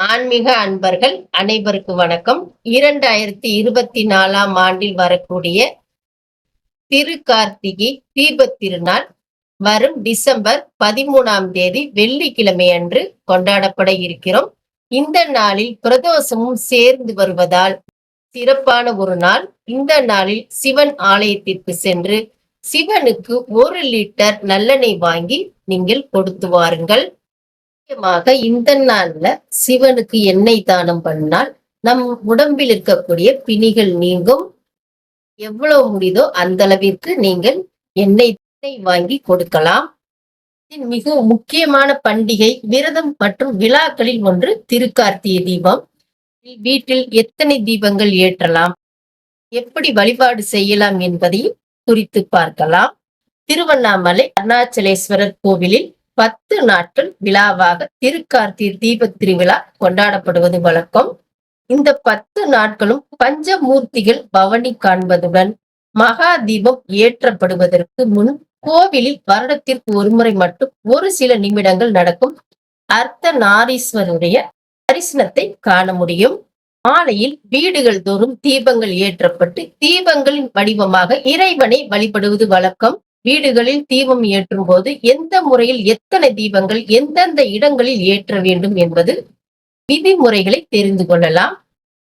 ஆன்மீக அன்பர்கள் அனைவருக்கு வணக்கம். இரண்டாயிரத்தி இருபத்தி நாலாம் ஆண்டில் வரக்கூடிய திரு கார்த்திகை தீபத் திருநாள் வரும் டிசம்பர் பதிமூணாம் தேதி வெள்ளிக்கிழமை அன்று கொண்டாடப்பட இருக்கிறோம். இந்த நாளில் பிரதோஷமும் சேர்ந்து வருவதால் சிறப்பான ஒரு நாள். இந்த நாளில் சிவன் ஆலயத்திற்கு சென்று சிவனுக்கு ஒரு லிட்டர் நல்லெண்ணெய் வாங்கி நீங்கள் கொடுத்து வாருங்கள். முக்கியமாக இந்த நாள்ல சிவனுக்கு எண்ணெய் தானம் பண்ணால் நம் உடம்பில் இருக்கக்கூடிய பிணிகள் நீங்கும். எவ்வளவு முடியுதோ அந்த அளவிற்கு நீங்கள் எண்ணெய் வாங்கி கொடுக்கலாம். மிக முக்கியமான பண்டிகை விரதம் மற்றும் விழாக்களில் ஒன்று திருக்கார்த்திகை தீபம். வீட்டில் எத்தனை தீபங்கள் ஏற்றலாம்? எப்படி வழிபாடு செய்யலாம் என்பதையும் குறித்து பார்க்கலாம். திருவண்ணாமலை அருணாச்சலேஸ்வரர் கோவிலில் பத்து நாட்கள் விழாவாக திருக்கார்த்திகை தீப திருவிழா கொண்டாடப்படுவது வழக்கம். இந்த பத்து நாட்களும் பஞ்சமூர்த்திகள் பவனி காண்பதுடன் மகா தீபம் ஏற்றப்படுவதற்கு முன் கோவிலில் வருடத்திற்கு ஒருமுறை மட்டும் ஒரு சில நிமிடங்கள் நடக்கும். அர்த்த நாரீஸ்வருடைய தரிசனத்தை காண முடியும். மாலையில் வீடுகள் தோறும் தீபங்கள் ஏற்றப்பட்டு தீபங்களின் வடிவமாக இறைவனை வழிபடுவது வழக்கம். வீடுகளில் தீபம் ஏற்றும் போது எந்த முறையில் எத்தனை தீபங்கள் எந்தெந்த இடங்களில் ஏற்ற வேண்டும் என்பது விதிமுறைகளை தெரிந்து கொள்ளலாம்.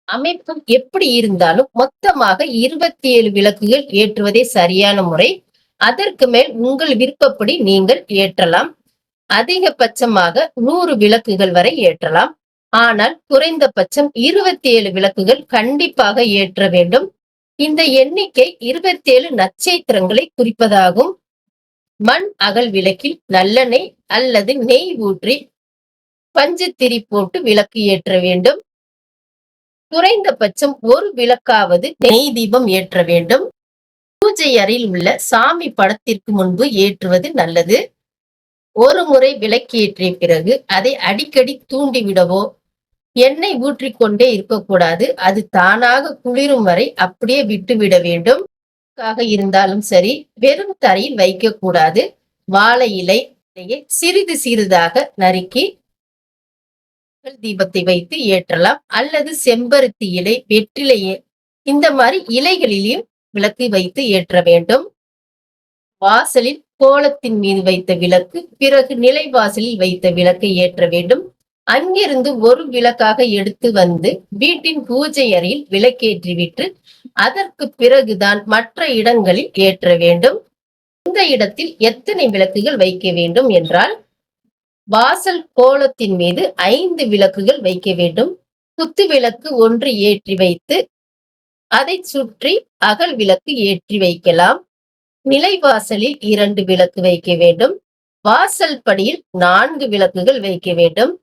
அமைப்பு எப்படி இருந்தாலும் மொத்தமாக இருபத்தி ஏழு விளக்குகள் ஏற்றுவதே சரியான முறை. அதற்கு மேல் உங்கள் விருப்பப்படி நீங்கள் ஏற்றலாம். அதிகபட்சமாக நூறு விளக்குகள் வரை ஏற்றலாம். ஆனால் குறைந்தபட்சம் இருபத்தி ஏழு விளக்குகள் கண்டிப்பாக ஏற்ற வேண்டும். இந்த எண்ணிக்கை இருபத்தேழு நட்சத்திரங்களை குறிப்பதாகும். மண் அகல் விளக்கில் நல்லெண்ணெய் அல்லது நெய் ஊற்றி பஞ்சுத்திரி போட்டு விளக்கு ஏற்ற வேண்டும். குறைந்தபட்சம் ஒரு விளக்காவது நெய் தீபம் ஏற்ற வேண்டும். பூஜை அறையில் உள்ள சாமி படத்திற்கு முன்பு ஏற்றுவது நல்லது. ஒரு முறை விளக்கேற்றிய பிறகு அதை அடிக்கடி தூண்டிவிடவோ எண்ணெய் ஊற்றிக்கொண்டே இருக்கக்கூடாது. அது தானாக குளிரும் வரை அப்படியே விட்டுவிட வேண்டும். இருந்தாலும் சரி வெறும் தரையில் வைக்கக்கூடாது. வாழை இலை சிறிது சிறிதாக நறுக்கி தீபத்தை வைத்து ஏற்றலாம். அல்லது செம்பருத்தி இலை வெற்றிலையே இந்த மாதிரி இலைகளிலும் விளக்கு வைத்து ஏற்ற வேண்டும். வாசலில் கோலத்தின் மீது வைத்த விளக்கு பிறகு நிலை வாசலில் வைத்த விளக்கை ஏற்ற வேண்டும். அங்கிருந்து ஒரு விளக்காக எடுத்து வந்து வீட்டின் பூஜை அறையில் விளக்கேற்றிவிட்டு அதற்கு பிறகுதான் மற்ற இடங்களில் ஏற்ற வேண்டும். இந்த இடத்தில் எத்தனை விளக்குகள் வைக்க வேண்டும் என்றால் வாசல் கோலத்தின் மீது ஐந்து விளக்குகள் வைக்க வேண்டும். குத்து விளக்கு ஒன்று ஏற்றி வைத்து அதை சுற்றி அகல் விளக்கு ஏற்றி வைக்கலாம். நிலைவாசலில் இரண்டு விளக்கு வைக்க வேண்டும். வாசல் படியில் நான்கு விளக்குகள் வைக்க வேண்டும்.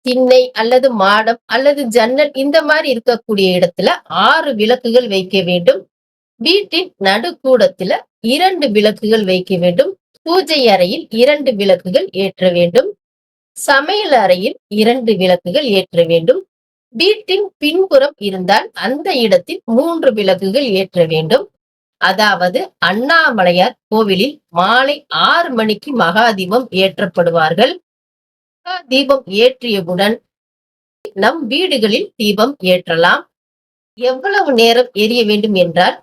திண்ணை அல்லது மாடம் அல்லது ஜன்னல் இந்த மாதிரி இருக்கக்கூடிய இடத்துல ஆறு விளக்குகள் வைக்க வேண்டும். வீட்டின் நடுக்கூடத்துல இரண்டு விளக்குகள் வைக்க வேண்டும். பூஜை அறையில் இரண்டு விளக்குகள் ஏற்ற வேண்டும். சமையல் அறையில் இரண்டு விளக்குகள் ஏற்ற வேண்டும். வீட்டின் பின்புறம் இருந்தால் அந்த இடத்தில் மூன்று விளக்குகள் ஏற்ற வேண்டும். அதாவது அண்ணாமலையார் கோவிலில் மாலை ஆறு மணிக்கு மகாதீபம் ஏற்றப்படுவார்கள். தீபம் ஏற்றியவுடன் நம் வீடுகளில் தீபம் ஏற்றலாம். எவ்வளவு நேரம் எரிய வேண்டும் என்றால்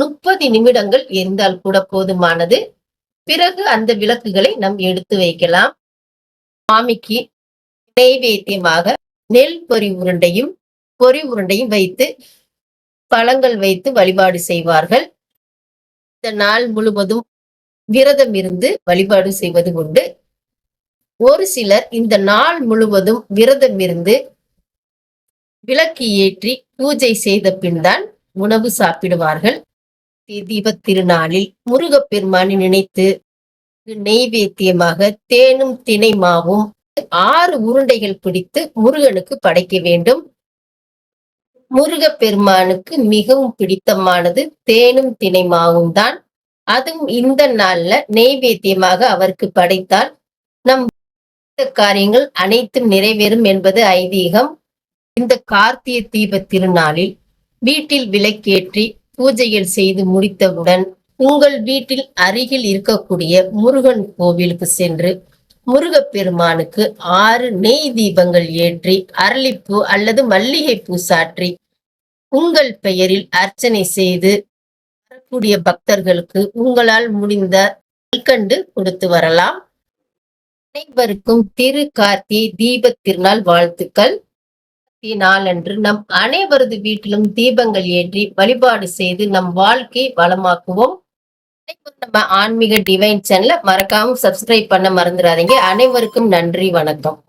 முப்பது நிமிடங்கள் எரிந்தால் கூட போதுமானது. பிறகு அந்த விளக்குகளை நம் எடுத்து வைக்கலாம். சுவாமிக்கு நெய்வேத்தியமாக நெல் பொறி உருண்டையும் பொறி உருண்டையும் வைத்து பழங்கள் வைத்து வழிபாடு செய்வார்கள். இந்த நாள் முழுவதும் விரதம் இருந்து வழிபாடு செய்வது உண்டு. ஒரு சிலர் இந்த நாள் முழுவதும் விரதம் இருந்து விளக்கு ஏற்றி பூஜை செய்த பின் தான் உணவு சாப்பிடுவார்கள். தீப திருநாளில் முருகப்பெருமானை நினைத்து நெய்வேத்தியமாக தேனும் தினை மாவும் ஆறு உருண்டைகள் பிடித்து முருகனுக்கு படைக்க வேண்டும். முருகப்பெருமானுக்கு மிகவும் பிடித்தமானது தேனும் தினை மாவும் தான் அதுவும் இந்த நாள்ல நெய்வேத்தியமாக அவருக்கு படைத்தால் காரியங்கள் அனைத்தும் நிறைவேறும் என்பது ஐதீகம். இந்த கார்த்திகை தீப திருநாளில் வீட்டில் விளக்கேற்றி பூஜைகள் செய்து முடித்தவுடன் உங்கள் வீட்டில் அருகில் இருக்கக்கூடிய முருகன் கோவிலுக்கு சென்று முருகப்பெருமானுக்கு ஆறு நெய் தீபங்கள் ஏற்றி அரளிப்பூ அல்லது மல்லிகைப்பூ சாற்றி உங்கள் பெயரில் அர்ச்சனை செய்து வரக்கூடிய பக்தர்களுக்கு உங்களால் முடிந்த கண்டு கொடுத்து வரலாம். அனைவருக்கும் திரு கார்த்திகை தீப திருநாள் வாழ்த்துக்கள். நாளன்று நம் அனைவரது வீட்டிலும் தீபங்கள் ஏற்றி வழிபாடு செய்து நம் வாழ்க்கை வளமாக்குவோம். அனைவரும் நம்ம ஆன்மீக டிவைன் சேனலை மறக்காம சப்ஸ்கிரைப் பண்ண மறந்துடாதீங்க. அனைவருக்கும் நன்றி வணக்கம்.